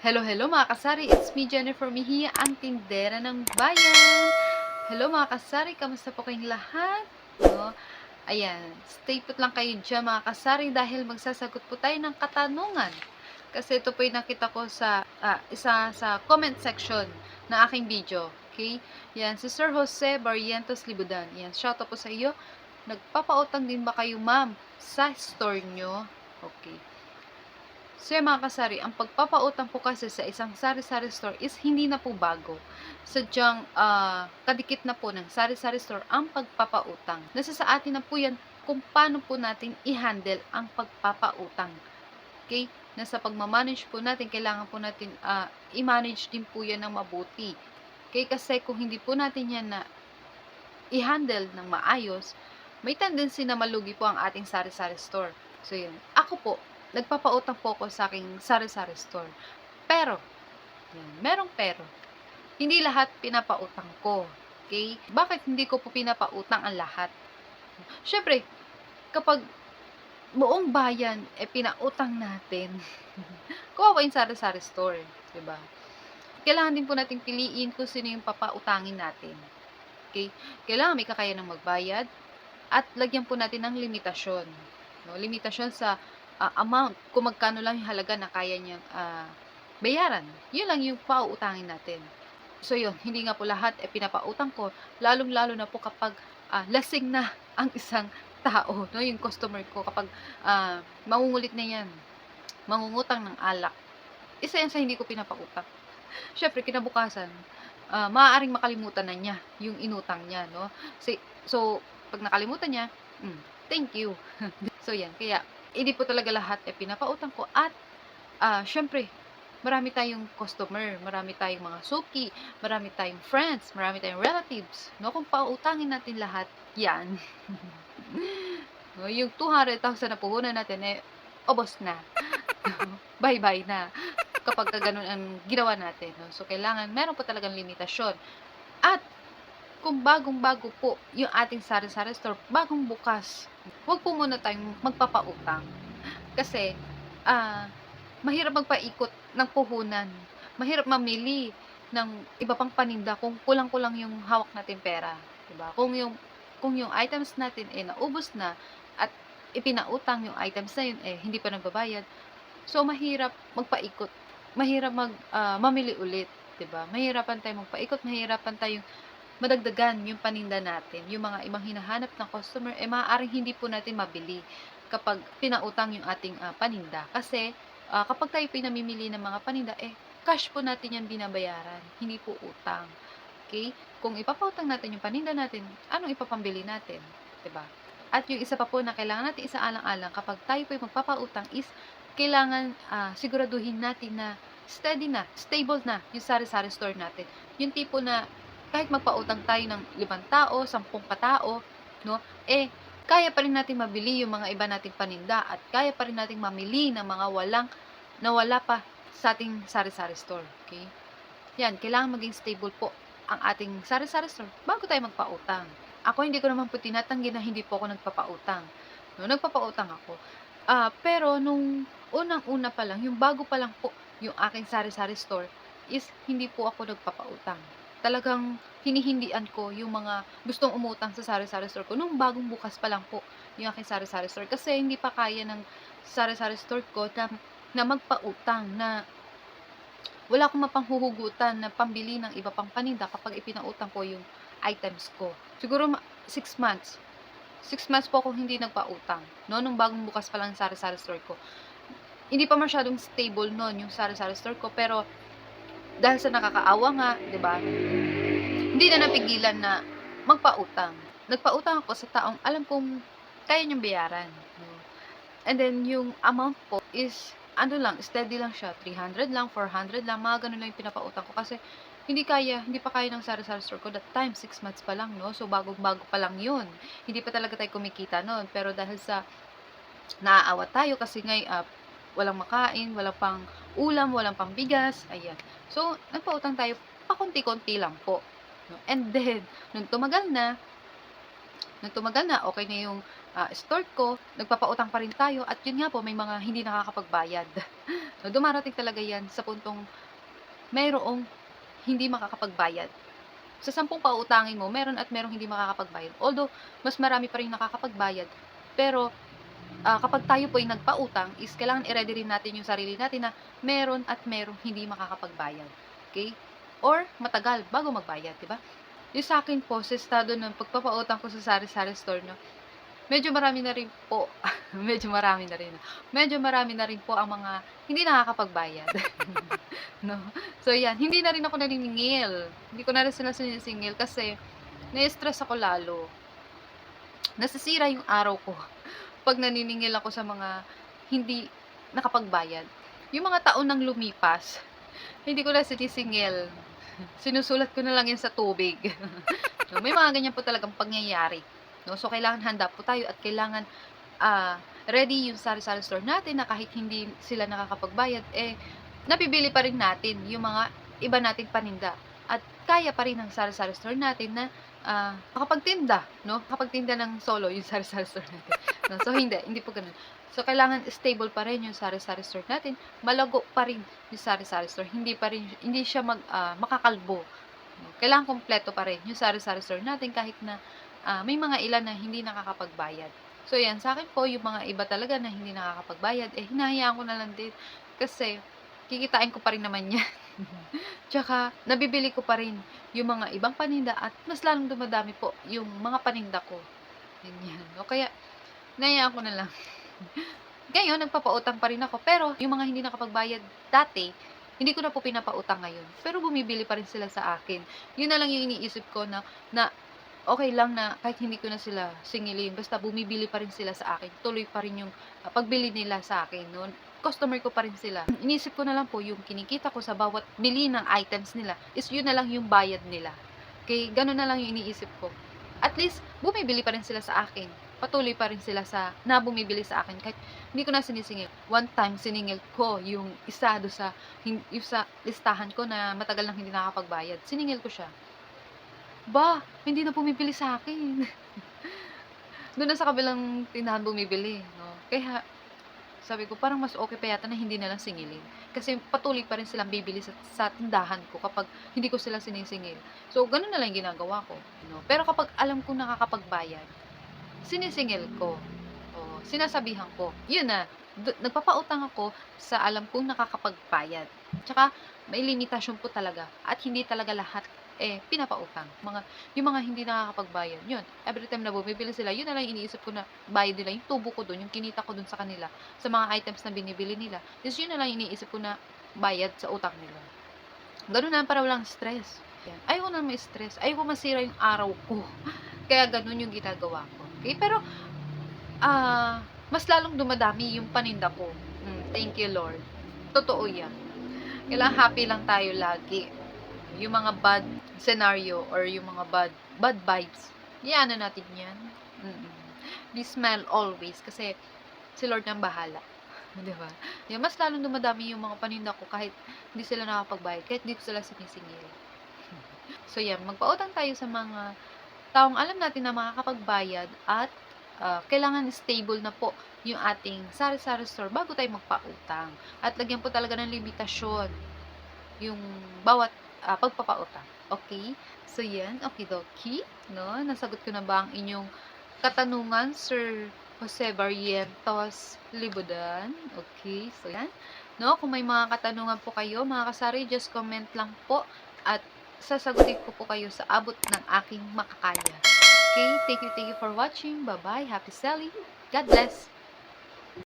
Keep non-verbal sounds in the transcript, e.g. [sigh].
Hello, hello mga kasari. It's me, Jennifer Mejia, ang tindera ng bayan. Hello mga kasari, kamusta po kayong lahat? No? Ayan, stay put lang kayo dyan mga kasari dahil magsasagot po tayo ng katanungan. Kasi ito po yung nakita ko sa ah, isa sa comment section na aking video. Okay? Yan, si Sir Jose Barrientos Libudan. Yan, shout out po sa iyo. Nagpapautang din ba kayo, ma'am, sa store nyo? Okay. Yung mga kasari, ang pagpapautang po kasi sa isang sari-sari store is hindi na po bago. Sadyang ah, kadikit na po ng sari-sari store ang pagpapautang. Nasa sa atin na po yan kung paano po natin i-handle ang pagpapautang. Okay? Nasa pagmamanage po natin, kailangan po natin ah, i-manage din po yan ng mabuti. Okay? Kasi kung hindi po natin yan na i-handle ng maayos, may tendency na malugi po ang ating sari-sari store. So yun. Ako po, nagpapautang po ako sa aking sari-sari store. Pero, yan, merong pero. Hindi lahat pinapautang ko. Okay? Bakit hindi ko po pinapautang ang lahat? Siyempre, kapag buong bayan, eh, pinautang natin, [laughs] kawawa yung sari-sari store. 'di ba? Kailangan din po natin piliin kung sino yung papautangin natin. Okay? Kailangan may kakaya ng magbayad at lagyan po natin ng limitasyon. No? Limitasyon sa ah, amount, kung magkano lang yung halaga na kaya niyang ah, bayaran. Yun lang yung pauutangin natin. So yun, hindi nga po lahat eh pinapautang ko, lalong-lalo na po kapag ah, lasing na ang isang tao, no, yung customer ko kapag ah, mangungulit na yan, mangungutang ng alak. Isa yan sa hindi ko pinapautang. [laughs] Syempre, kinabukasan, ah, maaaring makalimutan na niya yung inutang niya, no? Si, so, pag nakalimutan niya, mm, thank you. [laughs] so, yan. Kaya, hindi po talaga lahat eh pinapautang ko at ah syempre marami tayong customer, marami tayong mga suki, marami tayong friends, marami tayong relatives. No, kung pautangin natin lahat 'yan. [laughs] no, yung 200,000 na puhunan natin eh obos na. [laughs] Bye-bye na. Kapag ka ganun ang ginawa natin. No? So, kailangan, meron po talagang limitasyon. At, kung bagong-bago po yung ating sari-sari store, bagong bukas, huwag po muna tayong magpapautang. Kasi, ah, mahirap magpaikot ng puhunan. Mahirap mamili ng iba pang paninda kung kulang-kulang yung hawak natin pera, 'di ba? Kung yung kung yung items natin eh naubos na at ipinautang yung items na yun eh hindi pa nagbabayad. So mahirap magpaikot. Mahirap mag ah, mamili ulit, 'di ba? Mahirapan tayong magpaikot, mahirapan tayong madagdagan yung paninda natin. Yung mga ibang hinahanap ng customer eh maaaring hindi po natin mabili kapag pinautang yung ating ah, paninda. Kasi ah, kapag tayo pinamimili ng mga paninda, eh, cash po natin yan binabayaran, hindi po utang. Okay? Kung ipapautang natin yung paninda natin, anong ipapambili natin? ba? At yung isa pa po na kailangan natin isaalang-alang kapag tayo po magpapautang is kailangan ah, siguraduhin natin na steady na, stable na yung sari-sari store natin. Yung tipo na kahit magpautang tayo ng limang tao, sampung katao, no? Eh, kaya pa rin natin mabili yung mga iba nating paninda at kaya pa rin nating mamili ng mga walang nawala pa sa ating sari-sari store. Okay? Yan, kailangan maging stable po ang ating sari-sari store bago tayo magpautang. Ako hindi ko naman po tinatanggi na hindi po ako nagpapautang. No, nagpapautang ako. Ah, pero nung unang-una pa lang, yung bago pa lang po yung aking sari-sari store is hindi po ako nagpapautang. Talagang hinihindian ko yung mga gustong umutang sa sari-sari store ko nung bagong bukas pa lang po yung aking sari-sari store kasi hindi pa kaya ng sari-sari store ko na, na magpautang na wala akong mapanghuhugutan na pambili ng iba pang paninda kapag ipinautang ko yung items ko. Siguro 6 months. 6 months po ako hindi nagpautang. No, nung bagong bukas pa lang sari-sari store ko. Hindi pa masyadong stable noon yung sari-sari store ko pero dahil sa nakakaawa nga, 'di ba? Hindi na napigilan na magpautang. Nagpautang ako sa taong alam kong kaya niyang bayaran. And then yung amount po is ano lang, steady lang siya. 300 lang, 400 lang, mga ganun lang yung pinapautang ko. Kasi hindi kaya, hindi pa kaya ng sari-sari store ko. That time, 6 months pa lang, no? So, bago-bago pa lang yun. Hindi pa talaga tayo kumikita noon. Pero dahil sa naaawa tayo kasi ngay ah, walang makain, walang pang ulam, walang pang bigas, ayan. So, nagpautang tayo, pakunti-kunti lang po. No? And then, nung tumagal na, Nung tumagal na, okay na yung ah, store ko, nagpapautang pa rin tayo at yun nga po, may mga hindi nakakapagbayad. [laughs] so, dumarating talaga yan sa puntong mayroong hindi makakapagbayad. Sa sampung pautangin mo, meron at merong hindi makakapagbayad. Although, mas marami pa rin nakakapagbayad. Pero, ah, kapag tayo po ay nagpautang, is kailangan i-ready rin natin yung sarili natin na meron at merong hindi makakapagbayad. Okay? Or, matagal bago magbayad, di ba? Yung sa akin po, sa estado ng pagpapautang ko sa sari-sari store, no, medyo marami na rin po, [laughs] medyo marami na rin, medyo marami na rin po ang mga hindi nakakapagbayad. [laughs] no? So, yan, hindi na rin ako naniningil. Hindi ko na rin sila sinisingil kasi na-stress ako lalo. Nasisira yung araw ko pag naniningil ako sa mga hindi nakapagbayad. Yung mga taon nang lumipas, hindi ko na sinisingil. Sinusulat ko na lang yan sa tubig. [laughs] no, may mga ganyan po talagang pangyayari. No? So, kailangan handa po tayo at kailangan ah, ready yung sari-sari store natin na kahit hindi sila nakakapagbayad, eh, napibili pa rin natin yung mga iba nating paninda. At kaya pa rin ng sari-sari store natin na ah, makapagtinda, no? Makapagtinda ng solo yung sari-sari store natin. [laughs] No? So, hindi. Hindi po ganun. So, kailangan stable pa rin yung sari-sari store natin. Malago pa rin yung sari-sari store. Hindi pa rin, hindi siya mag, ah, makakalbo. No? Kailangan kompleto pa rin yung sari-sari store natin kahit na ah, may mga ilan na hindi nakakapagbayad. So, yan. Sa akin po, yung mga iba talaga na hindi nakakapagbayad, eh, hinahayaan ko na lang din. Kasi, kikitain ko pa rin naman [laughs] yan. Tsaka, nabibili ko pa rin yung mga ibang paninda at mas lalong dumadami po yung mga paninda ko. Ganyan. O kaya, hinahayaan ko na lang. [laughs] Ngayon, nagpapautang pa rin ako. Pero, yung mga hindi nakapagbayad dati, hindi ko na po pinapautang ngayon. Pero bumibili pa rin sila sa akin. Yun na lang yung iniisip ko na, na okay lang na kahit hindi ko na sila singilin, basta bumibili pa rin sila sa akin. Tuloy pa rin yung uh, pagbili nila sa akin. No? Customer ko pa rin sila. Inisip ko na lang po yung kinikita ko sa bawat bili ng items nila is yun na lang yung bayad nila. Okay, ganun na lang yung iniisip ko. At least, bumibili pa rin sila sa akin. Patuloy pa rin sila sa, na bumibili sa akin. Kahit hindi ko na sinisingil. One time, siningil ko yung isa do sa, yung sa listahan ko na matagal nang hindi nakakapagbayad. Siningil ko siya. Ba, hindi na bumibili sa akin. [laughs] Doon na sa kabilang tindahan bumibili. No? Kaya, sabi ko, parang mas okay pa yata na hindi na lang singilin. Kasi patuloy pa rin silang bibili sa, sa tindahan ko kapag hindi ko sila sinisingil. So, ganun na lang ginagawa ko. No? Pero kapag alam ko nakakapagbayad, sinisingil ko. O, sinasabihan ko. Yun na, d- nagpapautang ako sa alam kong nakakapagbayad. Tsaka, may limitasyon po talaga. At hindi talaga lahat eh, pinapautang. Mga, yung mga hindi nakakapagbayad, yun. Every time na bumibili sila, yun na lang iniisip ko na bayad nila, yung tubo ko dun, yung kinita ko dun sa kanila, sa mga items na binibili nila. Is yun na lang iniisip ko na bayad sa utang nila. Ganun na, para walang stress. Yan. Ayoko na may stress. Ayoko masira yung araw ko. [laughs] Kaya ganun yung ginagawa ko. Okay? Pero, ah, mas lalong dumadami yung paninda ko. Mm, thank you, Lord. Totoo yan. Kailangan happy lang tayo lagi. Yung mga bad scenario or yung mga bad bad vibes, iyan na natin yan. Mm-mm. Be smile always kasi si Lord nang bahala. [laughs] Di ba? Yan, mas lalong dumadami yung mga paninda ko kahit hindi sila nakapagbayad, kahit hindi ko sila sinisingil. [laughs] So yan, magpautang tayo sa mga taong alam natin na makakapagbayad at ah, kailangan stable na po yung ating sari-sari store bago tayo magpautang. At lagyan po talaga ng limitasyon yung bawat ah, pagpapautang. Okay? So, yan. Okidoki. No? Nasagot ko na ba ang inyong katanungan, Sir Jose Barrientos Libudan? Okay? So, yan. No? Kung may mga katanungan po kayo, mga kasari, just comment lang po at sasagutin ko po kayo sa abot ng aking makakaya. Okay? Thank you, thank you for watching. Bye-bye. Happy selling. God bless.